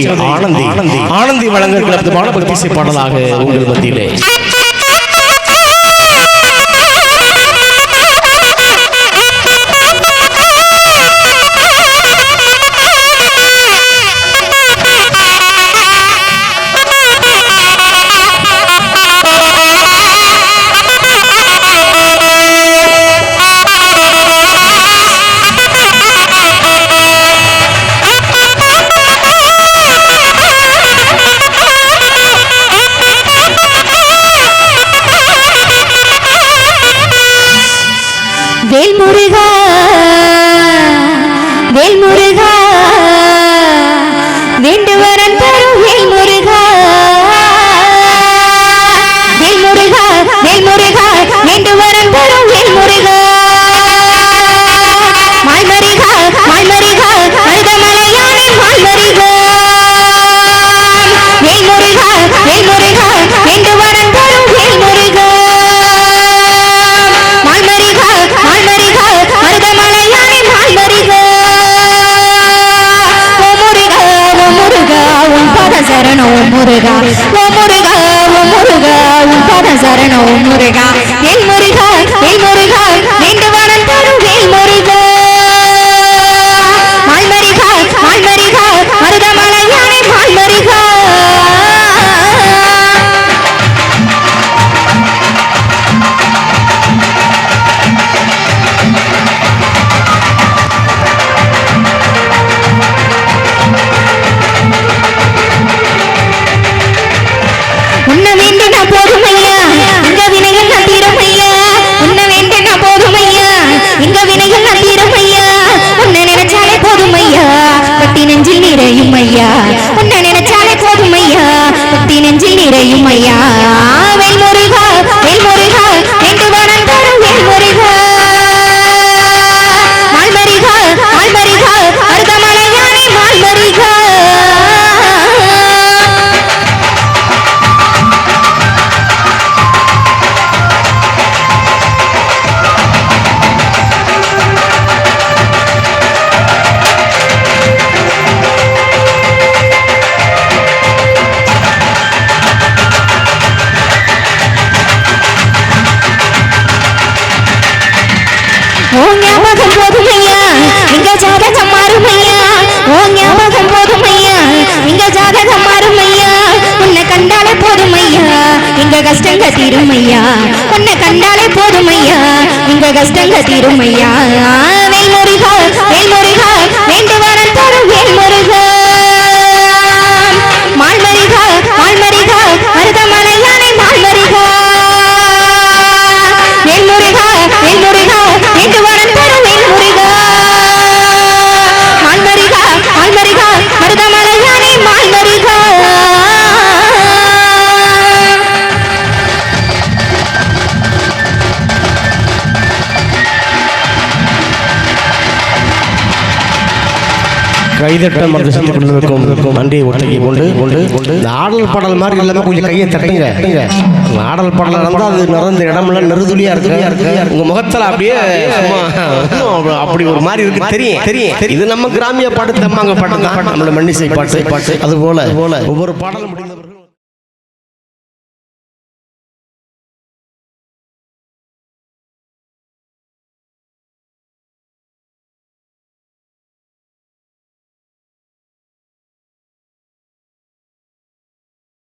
ஆனந்தி ஆனந்தி. ஆனந்தி வழங்குகிற அற்புதமான பக்தி பாடலாக உங்கள் மத்தியிலே. வேல்முருகா. முருகா ஓ முருகா ஓ முருகா உன் பத சரணம் ஓ முருகா. என் முருகா நிறையும் ஐயா. உன்னை நினைச்சாலே போதும் ஐயா. பட்டி நெஞ்சில் நிறையும் ஐயா. கஷ்டங்க தீரும் ஐயா. உன்னை கண்டாலே போதும் ஐயா. இங்க கஷ்டங்க தீரும் ஐயா. வேல் முருகா கைதட்டம் என்று சொல்லி கொண்டிருக்கும் நன்றி ஒட்டகை கொண்டு கொண்டு கொண்டு இந்த ஆடல் பாடல் மாதிரி இல்லாம கொஞ்சம் கையை தட்டுங்க. ஆடல் பாடல் இருந்தால் அது நிறந்த இடமெல்லாம் நெருதுலியா இருக்கு. உங்க முகத்துல அப்படியே அப்படி ஒரு மாதிரி இருக்கு. தெரியும் தெரியும். இது நம்ம கிராமிய பாட்டு தம்மாங்க பாட்டு தான் நம்மள மன்னிசை பாட்டு. பாட்டு. அது போல போல ஒவ்வொரு பாடலும் முடிந்தவர்கள்